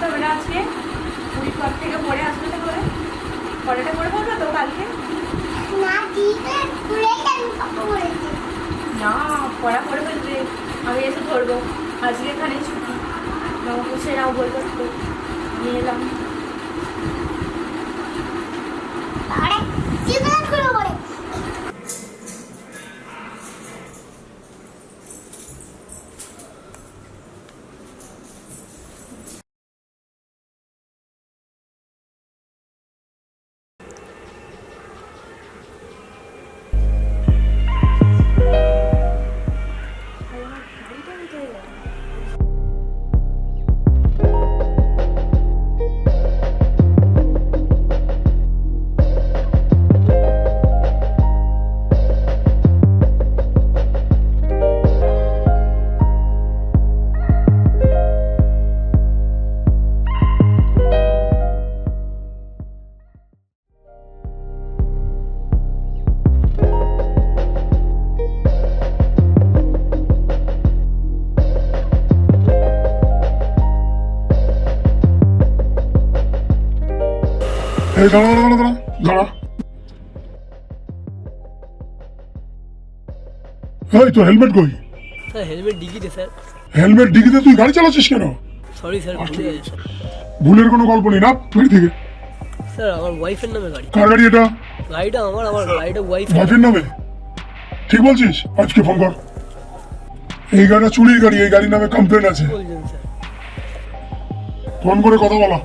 করতে হবে না আজকে পুরীর পর থেকে পরে আসবে তো করে পরেটা করে বলবে তো কালকে? না পড়া পরে ফেলবে আমি এসে ধরবো। আজকে এখানে ছুটি। না বসে নাও বলব দাঁড়া দাঁড়া দাঁড়া দাঁড়া দাঁড়া। এই তো হেলমেট কই? স্যার হেলমেট ডিগিতে স্যার। হেলমেট ডিগিতে তুই গাড়ি চালাচ্ছিস কেন? সরি স্যার ভুলে গেছি। স্যার ভুলের কোনো গল্প নেই না? ফেরি থেকে। স্যার আমার ওয়াইফের নামে গাড়ি। কার গাড়ি এটা? গাড়িটা আমার আমার গাড়িটা ওয়াইফ ওয়াইফের নামে। ঠিক বলছিস? আজকে ফোন কর। এই গাড়িটা চুরির গাড়ি এই গাড়ির নামে কমপ্লেন আছে। ফোন করে কথা বলা।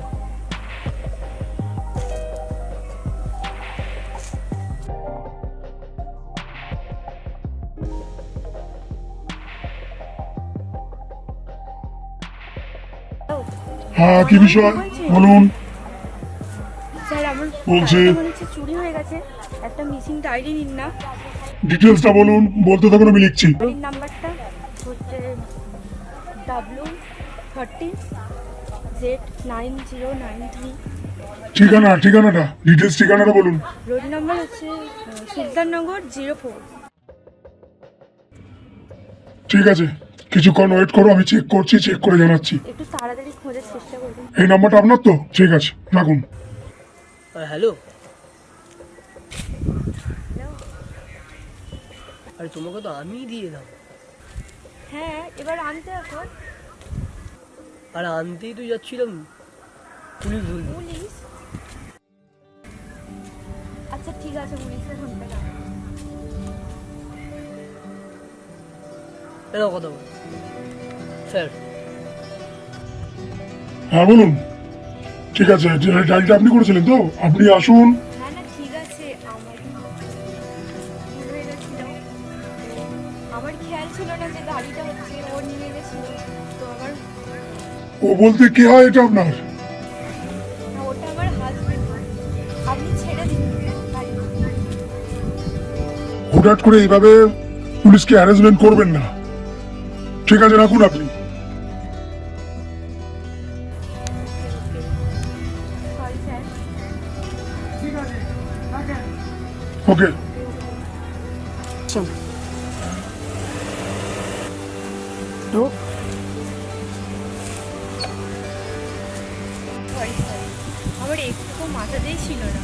হ্যাঁ কি বিষয়? বলুন। স্যার আমার বলছি। চুরি হয়ে গেছে। একটা মিসিং ডায়েরি নিন না। ডিটেলসটা বলুন বলতে থাকুন আমি লিখছি। নাম্বারটা হচ্ছে W thirty Z nine zero nine three ঠিকানা ঠিকানাটা ডিটেলস ঠিকানাটা বলুন। রোড নাম্বার হচ্ছে সুলতাননগর জিরো ফোর ঠিক আছে। কিছুক্ষণ ওয়েট করো আমি চেক করছি চেক করে জানাচ্ছি। একটু তাড়াতাড়ি খোঁজার চেষ্টা করবেন এই নাম্বারটা আপনার তো? ঠিক আছে রাখুন। হ্যালো। আরে তোমাকে তো আমিই দিয়ে দাও। হ্যাঁ এবার আনতে এখন। আর আনতেই তো যাচ্ছিলাম। পুলিশ ধরলো পুলিশ? আচ্ছা ঠিক আছে ফোনটা দাও। কথা বল। স্যার হ্যাঁ বলুন। ঠিক আছে আপনি করেছিলেন তো আপনি আসুন। ও বলতে কে হয় এটা আপনার? হুটহাট করে এইভাবে পুলিশকে অ্যারেঞ্জমেন্ট করবেন না। ঠিক আছে রাখুন আপনি। ওকে স্যার আমার একটু মাথাতেই ছিল না।